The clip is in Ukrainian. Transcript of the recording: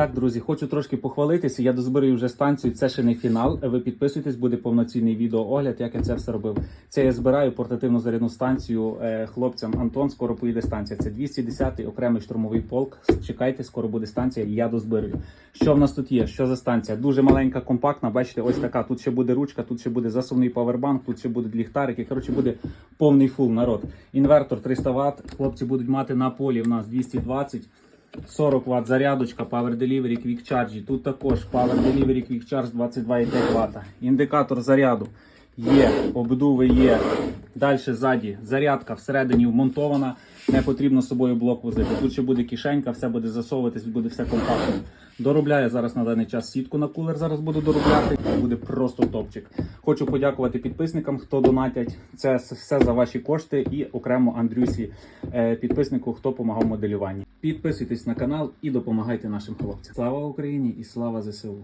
Так, друзі, хочу трошки похвалитися. Я дозбираю вже станцію. Це ще не фінал. Ви підписуйтесь, буде повноцінний відеоогляд, як я це все робив. Це я збираю портативну зарядну станцію е, хлопцям. Антон, скоро поїде станція. Це 210-й окремий штурмовий полк. Чекайте, скоро буде станція. Я дозбираю. Що в нас тут є? Що за станція? Дуже маленька, компактна. Бачите, ось така. Тут ще буде ручка, тут ще буде засувний павербанк, тут ще будуть ліхтарики. Коротше, буде повний фул народ. Інвертор 300 Вт. Хлопці будуть мати на полі. В нас 220. 40 Вт зарядочка, Power Delivery Quick Charge. Тут також Power Delivery Quick Charge 22,5 Вт. Індикатор заряду є, обдуви є. Далі ззаді зарядка всередині вмонтована. Не потрібно з собою блок возити. Тут ще буде кишенька, все буде засовуватись, буде все компактно. Доробляю зараз на даний час сітку на кулер. Зараз буду доробляти. Буде просто топчик. Хочу подякувати підписникам, хто донатять. Це все за ваші кошти і окремо Андрюсі, е, підписнику, хто допомагав моделюванні. Підписуйтесь на канал і допомагайте нашим хлопцям. Слава Україні і слава ЗСУ!